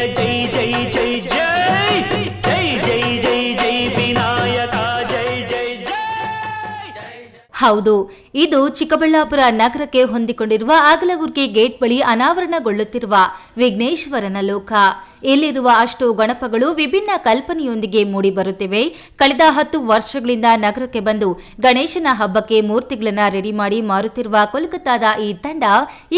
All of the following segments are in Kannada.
जय जय ಹೌದು, ಇದು ಚಿಕ್ಕಬಳ್ಳಾಪುರ ನಗರಕ್ಕೆ ಹೊಂದಿಕೊಂಡಿರುವ ಆಗಲಗುರ್ಗಿ ಗೇಟ್ ಬಳಿ ಅನಾವರಣಗೊಳ್ಳುತ್ತಿರುವ ವಿಘ್ನೇಶ್ವರನ ಲೋಕ. ಇಲ್ಲಿರುವ ಅಷ್ಟು ಗಣಪಗಳು ವಿಭಿನ್ನ ಕಲ್ಪನೆಯೊಂದಿಗೆ ಮೂಡಿಬರುತ್ತಿವೆ. ಕಳೆದ ಹತ್ತು ವರ್ಷಗಳಿಂದ ನಗರಕ್ಕೆ ಬಂದು ಗಣೇಶನ ಹಬ್ಬಕ್ಕೆ ಮೂರ್ತಿಗಳನ್ನು ರೆಡಿ ಮಾಡಿ ಮಾರುತ್ತಿರುವ ಕೋಲ್ಕತ್ತಾದ ಈ ತಂಡ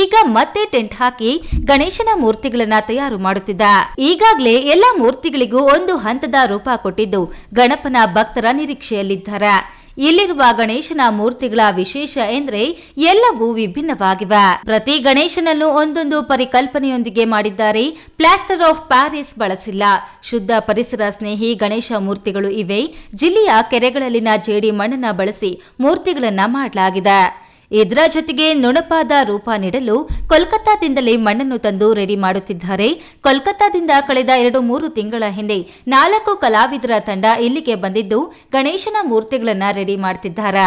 ಈಗ ಮತ್ತೆ ಟೆಂಟ್ ಹಾಕಿ ಗಣೇಶನ ಮೂರ್ತಿಗಳನ್ನು ತಯಾರು ಮಾಡುತ್ತಿದೆ. ಈಗಾಗಲೇ ಎಲ್ಲ ಮೂರ್ತಿಗಳಿಗೂ ಒಂದು ಹಂತದ ರೂಪ ಕೊಟ್ಟಿದ್ದು ಗಣಪನ ಭಕ್ತರ ನಿರೀಕ್ಷೆಯಲ್ಲಿದ್ದಾರೆ. ಇಲ್ಲಿರುವ ಗಣೇಶನ ಮೂರ್ತಿಗಳ ವಿಶೇಷ ಎಂದರೆ ಎಲ್ಲವೂ ವಿಭಿನ್ನವಾಗಿವೆ. ಪ್ರತಿ ಗಣೇಶನನ್ನು ಒಂದೊಂದು ಪರಿಕಲ್ಪನೆಯೊಂದಿಗೆ ಮಾಡಿದ್ದಾರೆ. ಪ್ಲಾಸ್ಟರ್ ಆಫ್ ಪ್ಯಾರಿಸ್ ಬಳಸಿಲ್ಲ. ಶುದ್ಧ ಪರಿಸರ ಸ್ನೇಹಿ ಗಣೇಶ ಮೂರ್ತಿಗಳು ಇವೆ. ಜಿಲ್ಲೆಯ ಕೆರೆಗಳಲ್ಲಿನ ಜೇಡಿ ಮಣ್ಣನ್ನ ಬಳಸಿ ಮೂರ್ತಿಗಳನ್ನ ಮಾಡಲಾಗಿದೆ. ಇದರ ಜೊತೆಗೆ ನುಣಪಾದ ರೂಪ ನೀಡಲು ಕೋಲ್ಕತ್ತಾದಿಂದಲೇ ಮಣ್ಣನ್ನು ತಂದು ರೆಡಿ ಮಾಡುತ್ತಿದ್ದಾರೆ. ಕೋಲ್ಕತ್ತಾದಿಂದ ಕಳೆದ ಎರಡು ಮೂರು ತಿಂಗಳ ಹಿಂದೆ ನಾಲ್ಕು ಕಲಾವಿದರ ತಂಡ ಇಲ್ಲಿಗೆ ಬಂದಿದ್ದು ಗಣೇಶನ ಮೂರ್ತಿಗಳನ್ನು ರೆಡಿ ಮಾಡ್ತಿದ್ದಾರೆ.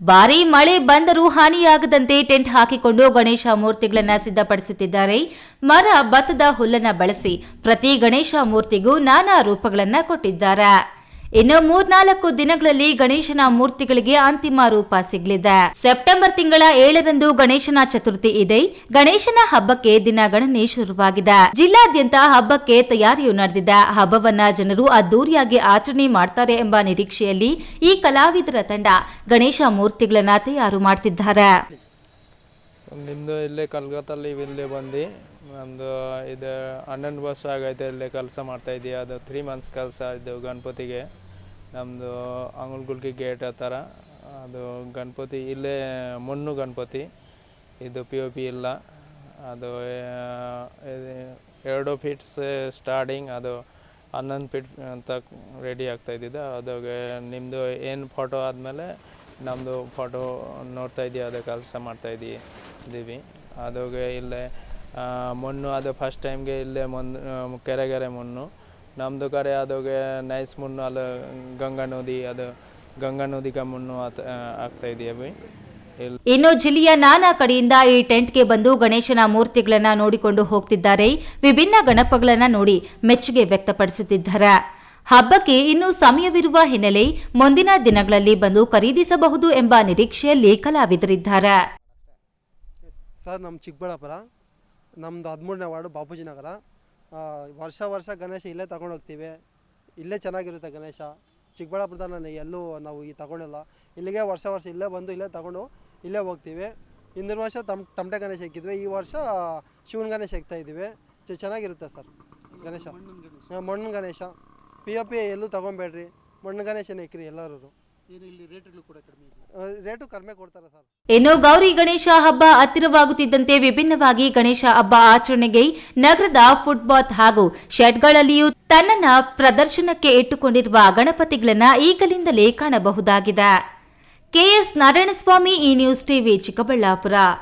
ಭಾರೀ ಮಳೆ ಬಂದರೂ ಹಾನಿಯಾಗದಂತೆ ಟೆಂಟ್ ಹಾಕಿಕೊಂಡು ಗಣೇಶ ಮೂರ್ತಿಗಳನ್ನು ಸಿದ್ಧಪಡಿಸುತ್ತಿದ್ದಾರೆ. ಮರ ಭತ್ತದ ಹುಲ್ಲನ್ನು ಬಳಸಿ ಪ್ರತಿ ಗಣೇಶ ಮೂರ್ತಿಗೂ ನಾನಾ ರೂಪಗಳನ್ನು ಕೊಟ್ಟಿದ್ದಾರೆ. ಇನ್ನು ಮೂರ್ನಾಲ್ಕು ದಿನಗಳಲ್ಲಿ ಗಣೇಶನ ಮೂರ್ತಿಗಳಿಗೆ ಅಂತಿಮ ರೂಪ ಸಿಗಲಿದೆ. ಸೆಪ್ಟೆಂಬರ್ ತಿಂಗಳ ಏಳರಂದು ಗಣೇಶನ ಚತುರ್ಥಿ ಇದೆ. ಗಣೇಶನ ಹಬ್ಬಕ್ಕೆ ದಿನಗಣನೆ ಶುರುವಾಗಿದೆ. ಜಿಲ್ಲಾದ್ಯಂತ ಹಬ್ಬಕ್ಕೆ ತಯಾರಿಯು ನಡೆದಿದೆ. ಹಬ್ಬವನ್ನ ಜನರು ಅದ್ದೂರಿಯಾಗಿ ಆಚರಣೆ ಮಾಡ್ತಾರೆ ಎಂಬ ನಿರೀಕ್ಷೆಯಲ್ಲಿ ಈ ಕಲಾವಿದರ ತಂಡ ಗಣೇಶ ಮೂರ್ತಿಗಳನ್ನ ತಯಾರು ಮಾಡ್ತಿದ್ದಾರೆ. ನಿಮ್ಮದು ಇದು ಹನ್ನೊಂದು ವರ್ಷ ಆಗೈತೆ ಇಲ್ಲೇ ಕೆಲಸ ಮಾಡ್ತಾಯಿದ್ದೀವಿ ಅದು ತ್ರೀ ಮಂತ್ಸ್ ಕೆಲಸ ಇದು ಗಣಪತಿಗೆ. ನಮ್ಮದು ಅಂಗುಲ್ಗುಲ್ಗಿ ಗೇಟ್ ಥರ ಅದು ಗಣಪತಿ, ಇಲ್ಲೇ ಮಣ್ಣು ಗಣಪತಿ. ಇದು ಪಿ ಒ ಪಿ ಇಲ್ಲ. ಅದು ಎರಡು ಫೀಟ್ಸ್ ಸ್ಟಾರ್ಟಿಂಗ್ ಅದು ಹನ್ನೊಂದು ಫೀಟ್ ಅಂತ ರೆಡಿ ಆಗ್ತಾ ಇದ್ದಿದ್ದು. ಅದಾಗೆ ನಿಮ್ಮದು ಏನು ಫೋಟೋ ಆದಮೇಲೆ ನಮ್ಮದು ಫೋಟೋ ನೋಡ್ತಾ ಇದ್ದೀವಿ ಅದೇ ಕೆಲಸ ಮಾಡ್ತಾ ಇದ್ದೀವಿ ಇದ್ದೀವಿ ಅದಾಗೆ ಇಲ್ಲೇ ಮಣ್ಣು ಅದು ಫಸ್ಟ್ ಟೈಮ್ಗೆ ಇಲ್ಲೇ ಮಣ್ಣು ಕೆರೆ ಕೆರೆಗೆರೆ ಮಣ್ಣು. ನಮ್ಮದು ಕಡೆ ಅದು ನೈಸ್ ಮಣ್ಣು ಅಲ್ಲಿ ಗಂಗಾ ನದಿ ಅದು ಗಂಗಾ ನದಿಗ ಮಣ್ಣು ಆಗ್ತಾ ಇದೆಯಾ ಇಲ್ಲಿ ಇನ್ನು ಜಿಲ್ಲೆಯ ನಾನಾ ಕಡೆಯಿಂದ ಈ ಟೆಂಟ್ಗೆ ಬಂದು ಗಣೇಶನ ಮೂರ್ತಿಗಳನ್ನ ನೋಡಿಕೊಂಡು ಹೋಗ್ತಿದ್ದಾರೆ. ವಿಭಿನ್ನ ಗಣಪಗಳನ್ನ ನೋಡಿ ಮೆಚ್ಚುಗೆ ವ್ಯಕ್ತಪಡಿಸುತ್ತಿದ್ದಾರೆ. ಹಬ್ಬಕ್ಕೆ ಇನ್ನೂ ಸಮಯವಿರುವ ಹಿನ್ನೆಲೆ ಮುಂದಿನ ದಿನಗಳಲ್ಲಿ ಬಂದು ಖರೀದಿಸಬಹುದು ಎಂಬ ನಿರೀಕ್ಷೆಯಲ್ಲಿ ಕಲಾವಿದರಿದ್ದಾರೆ. ಸರ್ ನಮ್ಮ ಚಿಕ್ಕಬಳ್ಳಾಪುರ. ನಮ್ಮದು ಹದಿಮೂರನೇ ವಾರ್ಡು ಬಾಪೂಜಿ ನಗರ. ವರ್ಷ ವರ್ಷ ಗಣೇಶ ಇಲ್ಲೇ ತಗೊಂಡು ಹೋಗ್ತೀವಿ. ಇಲ್ಲೇ ಚೆನ್ನಾಗಿರುತ್ತೆ ಗಣೇಶ. ಚಿಕ್ಕಬಳ್ಳಾಪುರದಲ್ಲಿ ನಾನು ಎಲ್ಲೂ ನಾವು ಈ ತಗೊಂಡಿಲ್ಲ. ಇಲ್ಲಿಗೆ ವರ್ಷ ವರ್ಷ ಇಲ್ಲೇ ಬಂದು ಇಲ್ಲೇ ತಗೊಂಡು ಇಲ್ಲೇ ಹೋಗ್ತೀವಿ. ಹಿಂದಿನ ವರ್ಷ ತಮ್ ತಮಟೆ ಗಣೇಶ ಇಕ್ಕಿದ್ವಿ. ಈ ವರ್ಷ ಶಿವನ ಗಣೇಶ ಇಕ್ತಾ ಇದ್ದೀವಿ. ಚೆ- ಚೆನ್ನಾಗಿರುತ್ತೆ ಸರ್. ಗಣೇಶ. ಮಣ್ಣು ಮಣ್ಣಿನ ಗಣೇಶ. ಪಿ ಒ ಪಿ ಎಲ್ಲೂ ತಗೊಬೇಡ್ರಿ. ಮಣ್ಣು ಗಣೇಶನೇ ಇಕ್ರಿ ಎಲ್ಲರೂ ರೇಟು ಕಡಿಮೆ ಕೊಡ್ತಾರೆ ಸರ್. ಇನ್ನು ಗೌರಿ ಗಣೇಶ ಹಬ್ಬ ಹತ್ತಿರವಾಗುತ್ತಿದ್ದಂತೆ ವಿಭಿನ್ನವಾಗಿ ಗಣೇಶ ಹಬ್ಬ ಆಚರಣೆಗೆ ನಗರದ ಫುಟ್ಬಾತ್ ಹಾಗೂ ಶೆಡ್ಗಳಲ್ಲಿಯೂ ತನ್ನ ಪ್ರದರ್ಶನಕ್ಕೆ ಇಟ್ಟುಕೊಂಡಿರುವ ಗಣಪತಿಗಳನ್ನ ಈಗಲಿಂದಲೇ ಕಾಣಬಹುದಾಗಿದೆ. ಕೆಎಸ್ ನಾರಾಯಣಸ್ವಾಮಿ ಈ ನ್ಯೂಸ್ ಟಿವಿ ಚಿಕ್ಕಬಳ್ಳಾಪುರ.